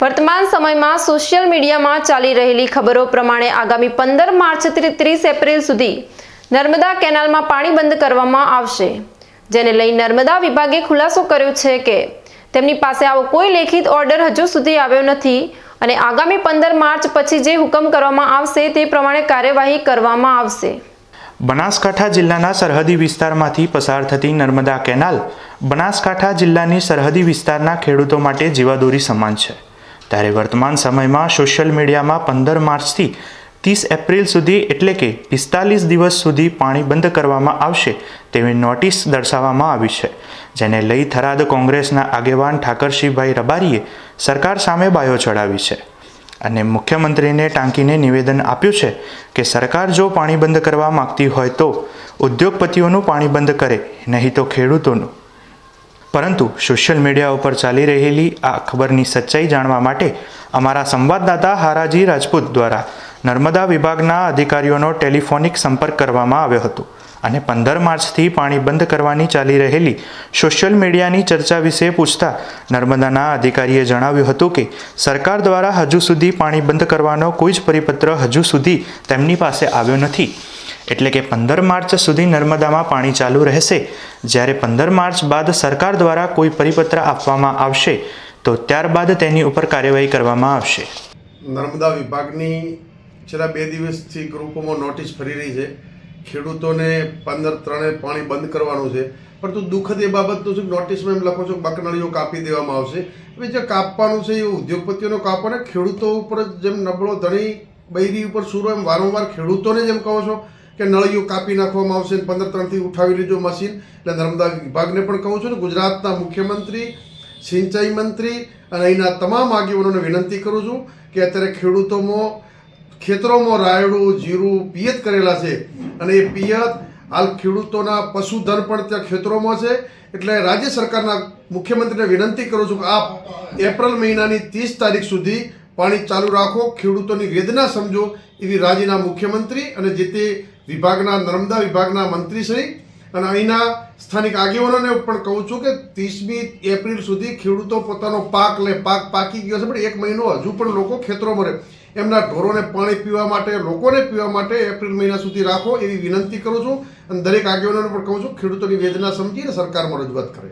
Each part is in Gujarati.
વર્તમાન સમયમાં સોશિયલ મીડિયામાં ચાલી રહેલી ખબરો પ્રમાણે આગામી પંદર માર્ચથી ત્રીસ એપ્રિલ સુધી નર્મદા કેનાલમાં પાણી બંધ કરવામાં આવશે. જેને લઈ નર્મદા વિભાગે ખુલાસો કર્યો છે કે તેમની પાસે આવો કોઈ લેખિત ઓર્ડર હજુ સુધી આવ્યો નથી અને આગામી પંદર માર્ચ પછી જે હુકમ કરવામાં આવશે તે પ્રમાણે કાર્યવાહી કરવામાં આવશે. બનાસકાંઠા જિલ્લાના સરહદી વિસ્તારમાંથી પસાર થતી નર્મદા કેનાલ બનાસકાંઠા જિલ્લાની સરહદી વિસ્તારના ખેડૂતો માટે જીવાદોરી સમાન છે. ત્યારે વર્તમાન સમયમાં સોશિયલ મીડિયામાં પંદર માર્ચથી ત્રીસ એપ્રિલ સુધી એટલે કે પિસ્તાલીસ દિવસ સુધી પાણી બંધ કરવામાં આવશે તેવી નોટિસ દર્શાવવામાં આવી છે. જેને લઈ થરાદ કોંગ્રેસના આગેવાન ઠાકરસિંહભાઈ રબારીએ સરકાર સામે બાયો ચડાવી છે. અને મુખ્યમંત્રીને ટાંકીને નિવેદન આપ્યું છે કે સરકાર જો પાણી બંધ કરવા માંગતી હોય તો ઉદ્યોગપતિઓનું પાણી બંધ કરે, નહીં તો ખેડૂતોનું. પરંતુ સોશિયલ મીડિયા ઉપર ચાલી રહેલી આ ખબરની સચ્ચાઈ જાણવા માટે અમારા સંવાદદાતા હારાજી રાજપૂત દ્વારા નર્મદા વિભાગના અધિકારીઓનો ટેલિફોનિક સંપર્ક કરવામાં આવ્યો હતો અને પંદર માર્ચથી પાણી બંધ કરવાની ચાલી રહેલી સોશિયલ મીડિયાની ચર્ચા વિશે પૂછતા નર્મદાના અધિકારીએ જણાવ્યું હતું કે સરકાર દ્વારા હજુ સુધી પાણી બંધ કરવાનો કોઈ જ પરિપત્ર હજુ સુધી તેમની પાસે આવ્યો નથી. એટલે કે પંદર માર્ચ સુધી નર્મદામાં પાણી ચાલુ રહેશે. જ્યારે પંદર માર્ચ બાદ સરકાર દ્વારા કોઈ પરિપત્ર આપવામાં આવશે, તો ત્યારબાદ તેની ઉપર કાર્યવાહી કરવામાં આવશે. નર્મદા વિભાગની છેલ્લા બે દિવસથી ગ્રુપોમાં નોટિસ ફરી રહી છે. ખેડૂતોને પંદર ત્રણે પાણી બંધ કરવાનું છે. પરંતુ દુઃખદ એ બાબતનું છે નોટિસમાં એમ લખો છો બકનાળીઓ કાપી દેવામાં આવશે. હવે જે કાપવાનું છે એ ઉદ્યોગપતિઓનો કાપો ને ખેડૂતો ઉપર જેમ નબળો ધણી બૈરી ઉપર સુરો એમ વારંવાર ખેડૂતોને જેમ કહો છો કે નળીઓ કાપી નાખવામાં આવશે પંદર ત્રણથી ઉઠાવી લીધું મશીન. એટલે નર્મદા વિભાગને પણ કહું છું ને, ગુજરાતના મુખ્યમંત્રી, સિંચાઈ મંત્રી અને અહીંના તમામ આગેવાનોને વિનંતી કરું છું કે અત્યારે ખેડૂતોમાં, ખેતરોમાં રાયડું, જીરું, પિયત કરેલા છે. અને એ પિયત હાલ ખેડૂતોના પશુધન પણ ત્યાં ખેતરોમાં છે. એટલે રાજ્ય સરકારના મુખ્યમંત્રીને વિનંતી કરું છું કે આપ એપ્રિલ મહિનાની ત્રીસ તારીખ સુધી પાણી ચાલુ રાખો. ખેડૂતોની વેદના સમજો એવી રાજ્યના મુખ્યમંત્રી અને જે તે વિભાગના નર્મદા વિભાગના મંત્રીશ્રી અને અહીંના સ્થાનિક આગેવાનોને પણ કહું છું કે ત્રીસમી એપ્રિલ સુધી ખેડૂતો પોતાનો પાક લે, પાક પાકી ગયો છે. પણ એક મહિનો હજુ પણ લોકો ખેતરોમાં રહે. એમના ઢોરોને પાણી પીવા માટે, લોકોને પીવા માટે એપ્રિલ મહિના સુધી રાખો એવી વિનંતી કરું છું. અને દરેક આગેવાનોને પણ કહું છું, ખેડૂતોની વેદના સમજીને સરકારમાં રજૂઆત કરે.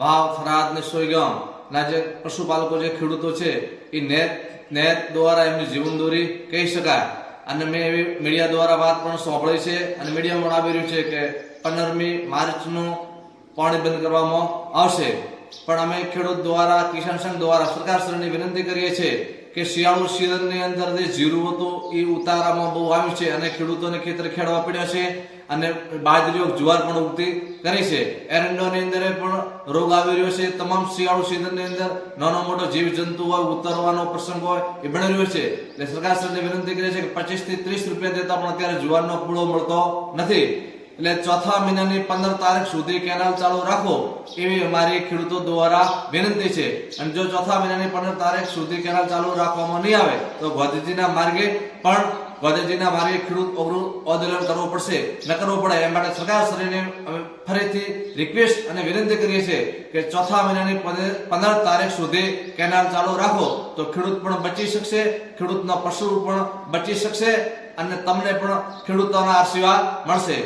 વાવ, ફરાદ ને સોયગામ. ના જે પશુપાલકો, જે ખેડૂતો છે, એ નેત નેત દ્વારા એમની જીવનદોરી કહી શકાય. અને મેં એવી મીડિયા દ્વારા વાત પણ સાંભળી છે અને મીડિયામાં આવી રહ્યું છે કે પંદરમી માર્ચનું પાણી બંધ કરવામાં આવશે. પણ અમે ખેડૂત દ્વારા, કિસાન સંઘ દ્વારા સરકારશ્રીને વિનંતી કરીએ છીએ કે શિયાળુ સિઝનની અંદર જે જીરું હતું એ ઉતારામાં બહુ આવ્યું છે અને ખેડૂતોને ખેતર ખેડવા પડ્યા છે. અને બાજરીઓ જુવાર પણ ઉગતી કરી છે. એરંડોની અંદર પણ રોગ આવી રહ્યો છે. તમામ શિયાળુ સિઝનની અંદર નાનો મોટો જીવ જંતુ હોય, ઉતરવાનો પ્રસંગ હોય, એ બની રહ્યો છે. એટલે સરકાર શ્રીને વિનંતી કરી છે કે પચીસથી ત્રીસ રૂપિયા દેતા પણ અત્યારે જુવારનો પૂળો મળતો નથી. એટલે ચોથા મહિનાની પંદર તારીખ સુધી કેનાલ ચાલુ રાખો એવી અમારી ખેડૂતો દ્વારા વિનંતી છે. અને જો ચોથા મહિનાની પંદર તારીખ સુધી કેનાલ ચાલુ રાખવામાં નહીં આવે, તો ગાંધીજીના માર્ગે પણ ગાંધીજીના માર્ગે ખેડૂત અવરોધ આંદોલન કરવું પડશે. ન કરવું પડે એ માટે સરકાર શ્રીને અમે ફરીથી રિક્વેસ્ટ અને વિનંતી કરીએ છીએ કે ચોથા મહિનાની પંદર તારીખ સુધી કેનાલ ચાલુ રાખો. તો ખેડૂત પણ બચી શકશે, ખેડૂતના પશુ પણ બચી શકશે અને તમને પણ ખેડૂતોના આશીર્વાદ મળશે.